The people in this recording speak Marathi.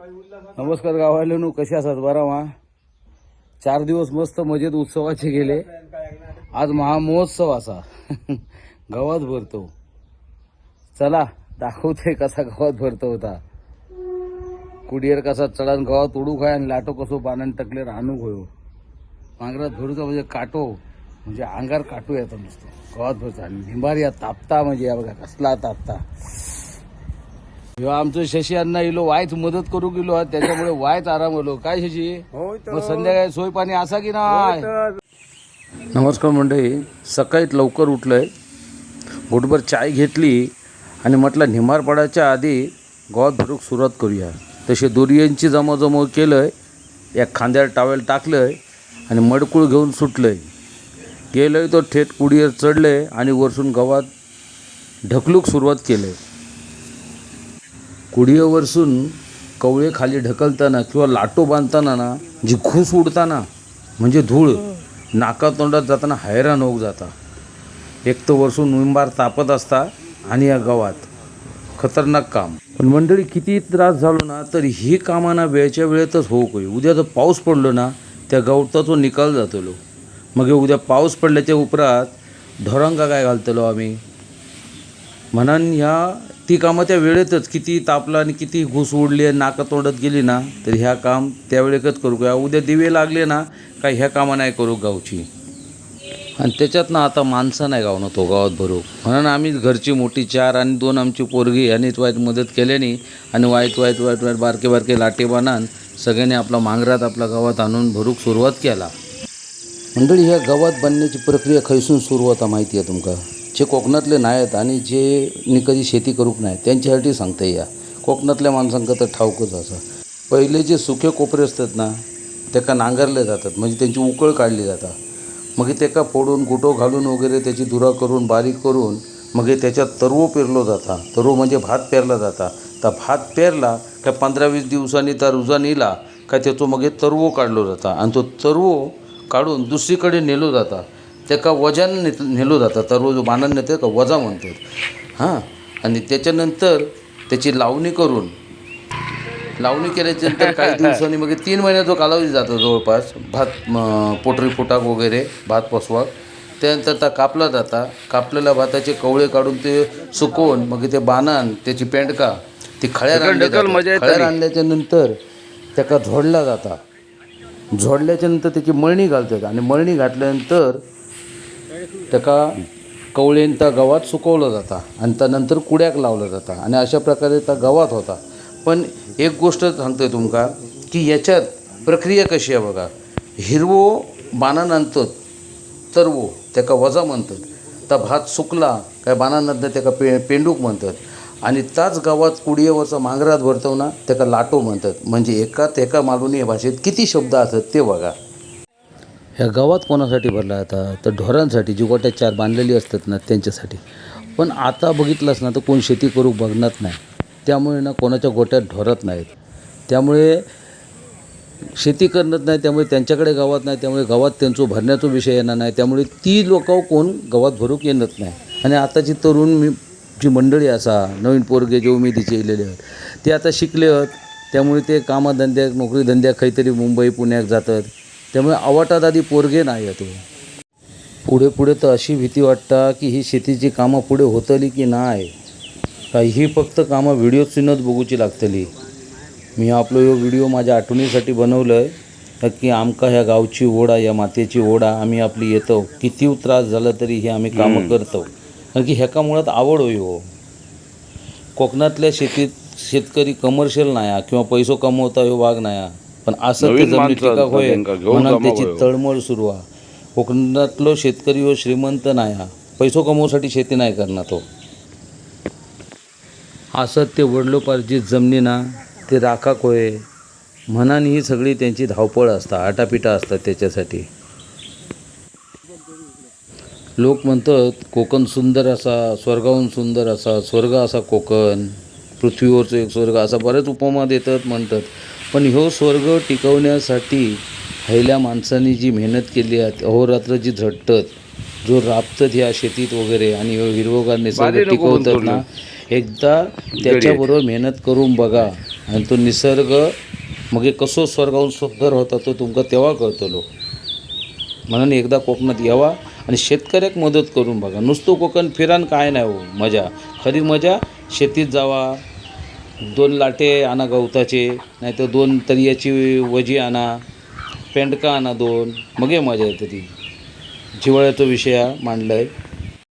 नमस्कार गावालेनो कसे असतात बरा वा. चार दिवस मस्त मजेत उत्सवाचे गेले. आज महामहोत्सव असा. गावात भरतो. चला दाखवते कसा गावात भरतो होता. कुडियर कसा चढान गावात उडू खाय आणि लाटो कसो बाणान टकले राहणू होयो. मांगरात भरूचा म्हणजे काटो म्हणजे अंगार काटू येतो नुसतं. गावात भरतो. आणि निंबारी या तापता म्हणजे या बघा कसला तापता. ह्यो आमचं शशी अण्णा इलो वायच मदत करू गेलो त्याच्यामुळे वायच आराम होलो काय शशी? मग संध्याकाळी सोय पाणी असा की नाही? नमस्कार मंडळी सकाळीत लवकर उठलंय गुटभर चाय घेतली आणि म्हटलं निमार पडायच्या आधी गावात भरूक सुरुवात करूया. तसे दुर्यांची जमाजमो केलंय एक खांद्यावर टावेल टाकलंय आणि मडकूळ घेऊन सुटलंय. गेलोय तो थेट कुडीवर चढलंय आणि वरसून गावात ढकलूक सुरुवात केलंय. कुडियेवरसून कवळे खाली ढकलताना किंवा लाटो बांधताना ना जी घुस उडताना म्हणजे धूळ नाका तोंडात जाताना हैराण होऊक जाता. एक तर वरसून निंबार तापत असता आणि या गावात खतरनाक काम. पण मंडळी किती त्रास झालो ना तर ही कामांना वेळच्या वेळेतच होऊ काही उद्या जर पाऊस पडलो ना त्या गवताचो निकाल जातलो मग उद्या पाऊस पडल्याच्या उपरांत ढोरांका काय घालतलो आम्ही? म्हणून ह्या ती कामं त्या वेळेतच किती तापलं आणि किती घुस उडली आणि नाका तोंडात गेली ना तर ह्या काम त्यावेळेकच करू का? उद्या दिवे लागले ना काय ह्या कामं नाही करू गावची. आणि त्याच्यात ना आता माणसं नाही गावनं तो गावात भरू. म्हणून आम्ही घरची मोठी चार आणि दोन आमची पोरगी यांनीच वाईट मदत केल्याने आणि वाईट वाईट वाईट वाईट बारके बारके लाटे बांधान सगळ्यांनी आपला मांगरात आपल्या गावात आणून भरूक सुरुवात केला. मंडळी ह्या गावात बांधण्याची प्रक्रिया खैसून सुरू होता माहिती आहे तुमका? जे कोकणातले नाहीत आणि जे नी कधी शेती करूक नाही त्यांच्यासाठी सांगता या. कोकणातल्या माणसांक तर ठाऊकच असं. पहिले जे सुके कोपरे असतात ना त्याका नांगरले जातात म्हणजे त्यांची उकळ काढली जाता. मग त्याका फोडून गुटो घालून वगैरे त्याची दुरा करून बारीक करून मग त्याच्यात तरवो पेरलो जाता. तरवो म्हणजे भात पेरला जाता. तर भात पेरला काय पंधरा वीस दिवसांनी त्या रुजान येला काय त्याचो मग तरवो काढलो जाता. आणि तो तरवो काढून दुसरीकडे नेलो जाता. त्याका वजन ने नेलो जाता. तरवो जो बांधण नेते का वजा म्हणतात हां? आणि त्याच्यानंतर त्याची लावणी करून लावणी केल्याच्यानंतर काही दिवसांनी मग तीन महिन्याचा कालावधी जातो जवळपास. भात पोटरी फुटाक वगैरे भात पसवाक. त्यानंतर त्या कापला जाता. कापलेल्या भाताचे कवळे काढून ते सुकवून मग ते बाणान त्याची पेंडका ती खळ्यात. खळ्यात आणल्याच्या नंतर त्याका झोडला जाता. झोडल्याच्या नंतर त्याची मळणी घालतात आणि मळणी घातल्यानंतर त्याका कवळेन त्या गवात सुकवलं जाता आणि त्यानंतर कुड्याक लावलं जाता आणि अशा प्रकारे त्या गवात होता. पण एक गोष्ट सांगतोय तुमका की याच्यात प्रक्रिया कशी आहे बघा. हिरवो बाणान आणतात तरवो त्याका वजा म्हणतात. ता भात सुकला काय बाणानंतर त्याका पे पेंडूक म्हणतात. आणि त्याच गावात कुडियेवरचा मांगरात भरतो ना त्याका लाटो म्हणतात. म्हणजे एका तेका मालवणी या भाषेत किती शब्द असतात ते बघा. ह्या गावात कोणासाठी भरला आता? तर ढोरांसाठी जी गोट्या चार बांधलेली असतात ना त्यांच्यासाठी. पण आता बघितलंच ना तर कोण शेती करू बघणार नाही. त्यामुळे ना कोणाच्या गोट्यात ढोरत नाहीत. त्यामुळे शेती करत नाही त्यामुळे त्यांच्याकडे गावात नाही त्यामुळे गावात त्यांचं भरण्याचा विषय येणार नाही. त्यामुळे ती लोक कोण गावात भरूक येणार नाही. आणि आताची तरुण मी जी मंडळी असा नवीन पोरगे जे उमेदीचे येलेले आहेत ते आता शिकले आहेत. त्यामुळे ते कामाधंद्याक नोकरी धंद्याक काहीतरी मुंबई पुण्याक जातात. त्यामुळे आवाटात आधी पोरगे नाही येतो पुढे पुढे तर अशी भीती वाटता की ही शेतीची कामं पुढे होतली की नाही? का ही फक्त कामं व्हिडिओचीनच बघूची लागतली? मी आपलो ह्यो व्हिडिओ माझ्या आठवणीसाठी बनवलं आहे की आमका ह्या गावची ओढा या मातेची ओढा आम्ही आपली येतो. किती त्रास झाला तरी हे आम्ही कामं करतो. कारण की ह्याका मुळात आवड होई हो. कोकणातल्या शेतीत शेतकरी कमर्शियल नाही किंवा पैसो कमवता ह्यो भाग नाही पण असं ते जमिनी टिकाक होय. म्हणून त्याची तळमळ सुरू आहे कोकणातलो शेतकरी हो श्रीमंत नाही हा. पैसो कमवण्यासाठी शेती नाही करणार तो. असं ते वडलोपार्जित जमनी ना ते राखाक होय. म्हणान ही सगळी त्यांची धावपळ असता आटापिटा असतात त्याच्यासाठी. लोक म्हणतात कोकण सुंदर असा स्वर्गाहून सुंदर असा स्वर्ग असा कोकण. पृथ्वीवरचं एक स्वर्ग असा बरेच उपमा देतात म्हणतात. पण ह्यो स्वर्ग टिकवण्यासाठी ह्याल्या माणसांनी जी मेहनत केली आहे अहोरात्र जी झटतात जो राबतात ह्या शेतीत वगैरे आणि ह्यो हिरवगार निसर्ग टिकवतात ना एकदा त्याच्याबरोबर मेहनत करून बघा आणि तो निसर्ग मग कसो स्वर्गाहून सुंदर होता तो तुमका तेव्हा कळतलो. म्हणून एकदा कोकणात यावा आणि शेतकऱ्याक मदत करून बघा. नुसतं कोकण फिरान काय नाही हो मजा. खरी मजा शेतीत जावा. दोन लाटे आणा गवताचे नाहीतर दोन तरियाची वजी आणा पेंडका आणा दोन. मग मजा येते ती. जिवाळ्याचा विषय हा मांडला आहे